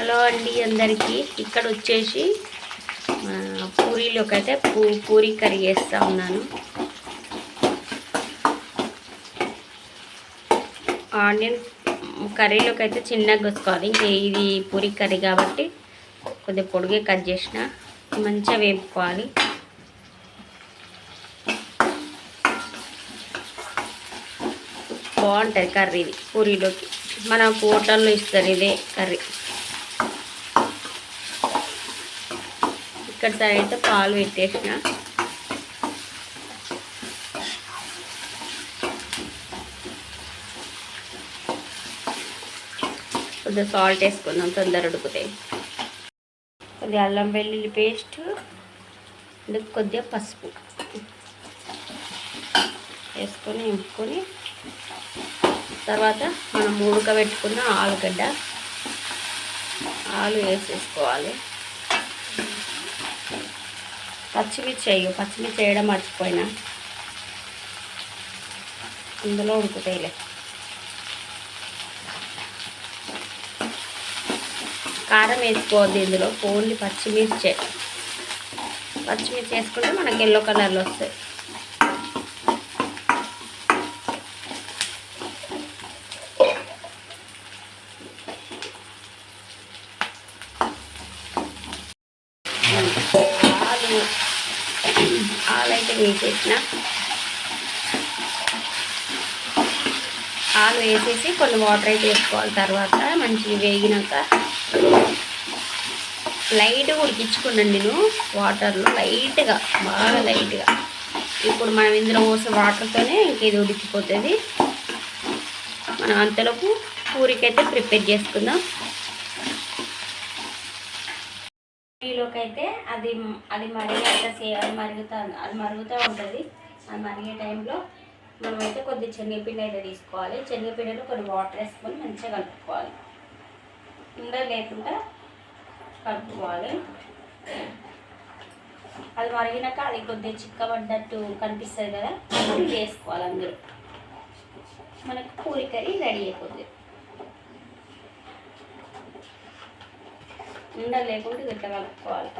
Hello అండి అందరికీ. ఇక్కడ వచ్చేసి పూరీలోకి అయితే పూ పూరీ కర్రీ చేస్తూ ఉన్నాను. ఆనియన్ కర్రీలోకి అయితే చిన్నగా కోసుకోవాలి. ఇంకా ఇది పూరీ కర్రీ కాబట్టి కొద్దిగా పొడిగే కట్ చేసిన మంచిగా వేపుకోవాలి. బాగుంటుంది కర్రీ ఇది పూరీలోకి. మనకు హోటల్లో ఇస్తారు ఇదే కర్రీ. ఇక్కడ సైడ్ పాలు పెట్టేసిన. కొద్దిగా సాల్ట్ వేసుకుందాం తొందర ఉడుకుతాయి. కొద్దిగా అల్లం వెల్లుల్లి పేస్ట్ కొద్దిగా పసుపు వేసుకొని నింపుకొని తర్వాత మనం ఉడకబెట్టుకున్న ఆలుగడ్డ ఆలు వేసేసుకోవాలి. పచ్చిమిర్చి అయ్యో పచ్చిమిర్చి వేయడం మర్చిపోయినా. ఇందులో ఉడుకుతాయిలే. కారం వేసుకోవద్దు ఇందులో ఓన్లీ పచ్చిమిర్చే. పచ్చిమిర్చి వేసుకుంటే మనకి ఎల్లో కలర్లో వస్తాయి ఆలు ఆలు అయితే వేసేసిన. ఆలు వేసేసి కొన్ని వాటర్ అయితే వేసుకోవాలి తర్వాత. మంచిగా వేగినాక లైట్గా ఉడికించుకున్నాను నేను వాటర్లో లైట్గా బాగా లైట్గా. ఇప్పుడు మనం ఇందులో పోసే వాటర్తోనే ఇంకేది ఉడికిపోతుంది. మనం అంతలోపు పూరికైతే ప్రిపేర్ చేసుకుందాం. లోకి అయితే అది అది మరిగేట అది మరుగుతా అది మరుగుతూ ఉంటుంది. అది మరిగే టైంలో మనమైతే కొద్ది శనగపిండి అయితే తీసుకోవాలి. శనగపిండిలో కొన్ని వాటర్ వేసుకొని మంచిగా కలుపుకోవాలి. ఉండ లేకుండా కలుపుకోవాలి. అది మరిగినాక అది కొద్దిగా చిక్కబడ్డట్టు కనిపిస్తుంది కదా వేసుకోవాలి అందులో. మనకు పూరి కర్రీ రెడీ అయిపోతుంది ఉండ లేకుండా ఇట్లా కలుపుకోవాలి.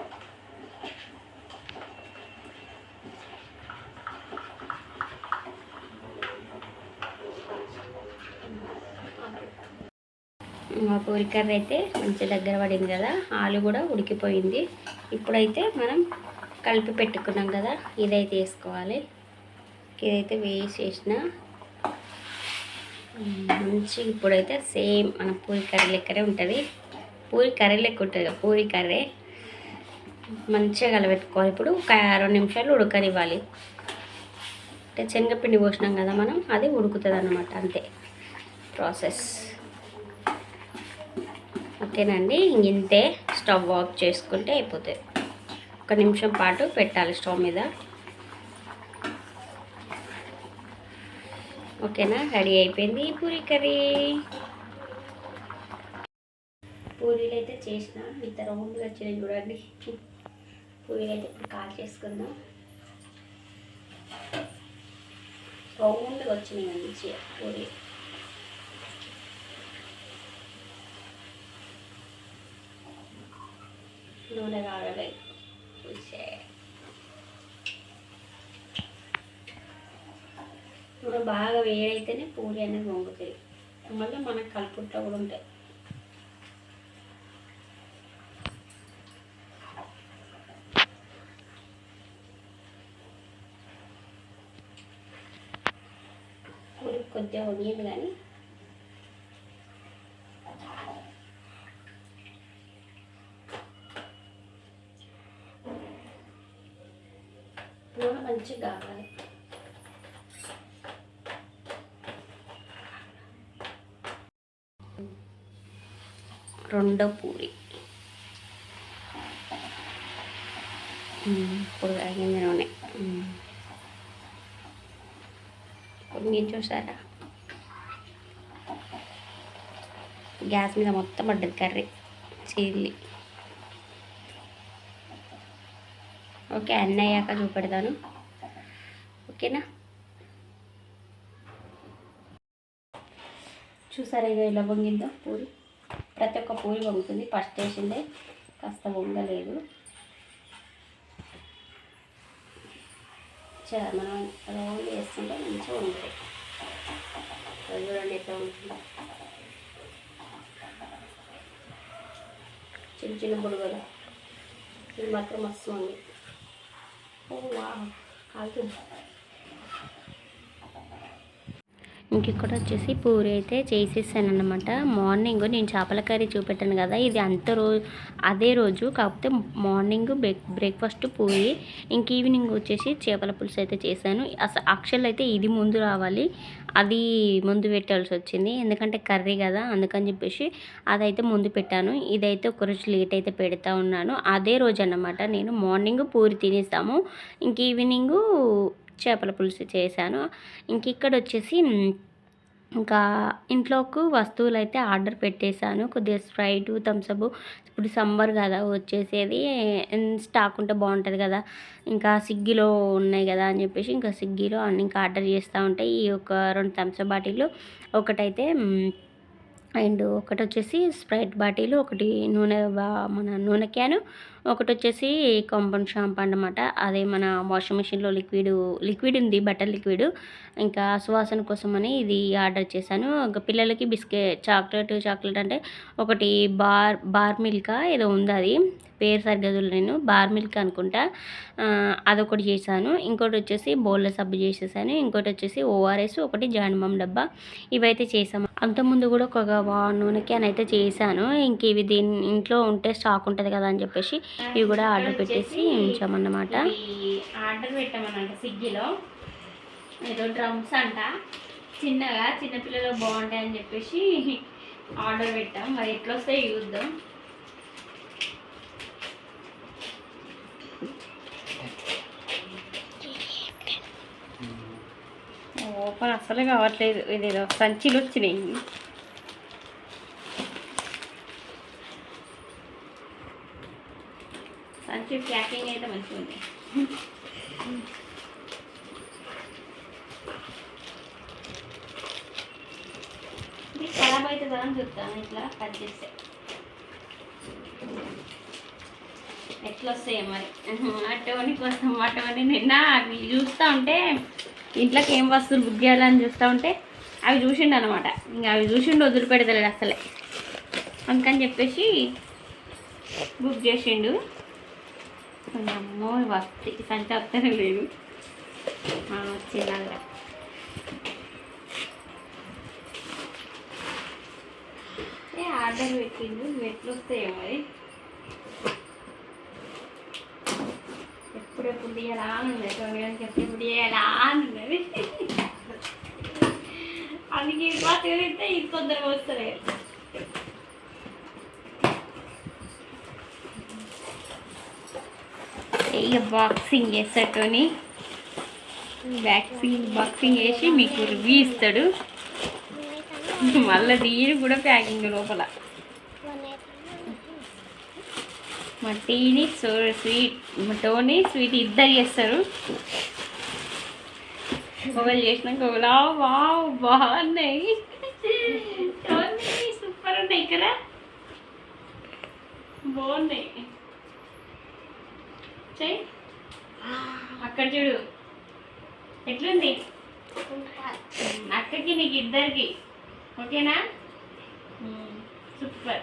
మా పూరి కర్రీ అయితే మంచి దగ్గర పడింది కదా ఆలు కూడా ఉడికిపోయింది. ఇప్పుడైతే మనం కలిపి పెట్టుకున్నాం కదా ఇదైతే వేసుకోవాలి. ఇదైతే వేసేసిన. మంచి ఇప్పుడైతే సేమ్ మన పూరి కర్రీ లెక్కనే ఉంటుంది. పూరి కర్రీ లెక్క ఉంటుంది పూరి కర్రీ. మంచిగా కలబెట్టుకోవాలి ఇప్పుడు ఒక రెండు నిమిషాలు ఉడకనివ్వాలి. అంటే శనగపిండి పోసినాం కదా మనం అది ఉడుకుతుంది అన్నమాట అంతే. ప్రాసెస్ ఓకేనండి ఇంతే స్టవ్ ఆఫ్ చేసుకుంటే అయిపోతుంది ఒక నిమిషం పాటు పెట్టాలి స్టవ్ మీద. ఓకేనా రెడీ అయిపోయింది పూరి కర్రీ. పూరీలు అయితే చేసిన. ఇంత రౌండ్గా వచ్చినాయి చూడండి. పూరీలు అయితే ఇప్పుడు కాల్ చేసుకుందాం. రౌండ్గా వచ్చినాయి మంచిగా పూరీ. నూనె కాగలే చూసే నూనె బాగా వేడైతేనే పూరి అనేది వంగుతాయి. మళ్ళీ మనకు కలుపుట్లో కూడా ఉంటాయి పూరి కొద్దిగా వంగింది కానీ నూనె మంచిగా కావాలి రెండో పూరి ఉమ్, ఇప్పుడు కాగింది నూనె ఉమ్. ఇప్పుడు మీరు చూసారా గ్యాస్ మీద మొత్తం పడ్డది కర్రీ చిల్లి. ఓకే అన్నీ అయ్యాక చూపెడతాను. ఓకేనా? చూసారా ఇక ఇలా వంగిందో పూరి? ప్రతి ఒక్క పూరి వంగుతుంది. ఫస్ట్ వేసిందే కాస్త వంగలేదు. మనం రౌండ్ వేస్తుంటే మంచిగా ఉంటుంది చూడండి ఎట్లా ఉంటుందో చిన్న చిన్న బుడగలు ఇది మాత్రం మస్తు ఉంది ఓ వా కాలుతుంది ఇంక ఇక్కడ వచ్చేసి పూరి అయితే చేసేసాను అనమాట మార్నింగ్ నేను చేపల కర్రీ చూపెట్టాను కదా ఇది అంత రోజు అదే రోజు కాకపోతే మార్నింగ్ బ్రేక్ బ్రేక్ఫాస్ట్ పూరి ఇంక ఈవినింగ్ వచ్చేసి చేపల పులుసు అయితే చేశాను. అసలు యాక్చువల్ అయితే ఇది ముందు రావాలి అది ముందు పెట్టాల్సి వచ్చింది. ఎందుకంటే కర్రీ కదా అందుకని చెప్పేసి అదైతే ముందు పెట్టాను. ఇదైతే ఒక రోజు లేట్ అయితే పెడతా ఉన్నాను. అదే రోజు అన్నమాట నేను మార్నింగ్ పూరి తినేస్తాము ఇంక ఈవినింగ్ చేపల పులుసు చేశాను. ఇంక ఇక్కడ వచ్చేసి ఇంకా ఇంట్లోకి వస్తువులు అయితే ఆర్డర్ పెట్టేశాను. కొద్దిగా స్ప్రైట్ థమ్స్అప్ ఇప్పుడు సమ్మర్ కదా వచ్చేసేది. స్టాక్ ఉంటే బాగుంటుంది కదా. ఇంకా స్విగ్గీలో ఉన్నాయి కదా అని చెప్పేసి ఇంకా స్విగ్గీలో అన్ని ఇంకా ఆర్డర్ చేస్తూ ఉంటే ఈ ఒక రెండు థమ్సప్ బాటిల్ ఒకటైతే అండ్ ఒకటి వచ్చేసి స్ప్రైట్ బాటిల్ ఒకటి నూనె బా- మన నూనె క్యాను ఒకటి వచ్చేసి కాంపౌండ్ షాంపూ అనమాట అదే మన వాషింగ్ మిషన్లో లిక్విడ్ లిక్విడ్ ఉంది బటర్ లిక్విడ్. ఇంకా సువాసన కోసమని ఇది ఆర్డర్ చేశాను. ఇంకా పిల్లలకి బిస్కెట్ చాక్లెట్ చాక్లెట్ అంటే ఒకటి బార్ బార్ మిల్క్ ఏదో ఉంది అది. పేరు సరిగ్గా నేను. బార్ మిల్క్ అనుకుంటా. అదొకటి చేశాను. ఇంకోటి వచ్చేసి బోల్ల సబ్బు చేసేసాను. ఇంకోటి వచ్చేసి ఓఆర్ఎస్ ఒకటి జాన్మమ్ డబ్బా. ఇవైతే చేసాము అంతకుముందు కూడా ఒక వా నూనె క్యాన్ అయితే చేశాను. ఇంక ఇవి దీని ఇంట్లో ఉంటే స్టాక్ ఉంటుంది కదా అని చెప్పేసి ఇవి కూడా ఆర్డర్ పెట్టేసి ఉంచామన్నమాట. ఆర్డర్ పెట్టామన్నమాట స్విగ్గీలో. ఏదో డ్రమ్స్ అంట. చిన్నగా చిన్నపిల్లలు బాగుంటాయి అని చెప్పేసి ఆర్డర్ పెట్టాం. మరి ఎట్లా వస్తాయి చూద్దాం. ఓపెన్ అసలు కావట్లేదు. ఇదేదో సంచిలు వచ్చినాయి మంచి ప్యాకింగ్ అయితే మంచిగా ఉంది ఇది ఖరాబ్ అవుతుందా అని చూస్తాను ఇట్లా కట్ చేస్తే. ఎట్లా వస్తాయి మరి? అటువంటి కోసం అటువంటి నిన్న అవి చూస్తూ ఉంటే ఇంట్లోకి ఏం వస్తువులు బుక్ చేయాలని చూస్తూ ఉంటే అవి చూసిండు అనమాట ఇంకా అవి చూసిండు వదిలిపెడతలేడు అసలే. అందుకని చెప్పేసి బుక్ చేసిండు. అమ్మో వస్తే సంచి వస్తేనే లేదు. వచ్చిందా ఏ ఆర్డర్ పెట్టిండు ఇవి వస్తాయో మరి? ఎప్పుడెప్పుడు తీయాలా అని ఉన్నది చూడడానికి ఎప్పుడు తీయాలా ఉన్నది అందుకే పాతగా తిరిగితే ఇది వస్తలేదు ఇక బాక్సింగ్ చేసేటోని వ్యాక్సింగ్ బాక్సింగ్ వేసి మీకు రివ్యూ ఇస్తాడు. మళ్ళీ దీని కూడా ప్యాకింగ్ లోపల. మా టీని సో స్వీట్ మా టోని స్వీట్ ఇద్దరు చేస్తారు. ఒకరు చేసినాక ఒకలా వావ్ బాగున్నాయి. సూపర్ ఉన్నాయి కదా. బాగున్నాయి. చెయ్యి అక్కడ చూడు. ఎట్లుంది? అక్కకి నీకు ఇద్దరికి. ఓకేనా? సూపర్.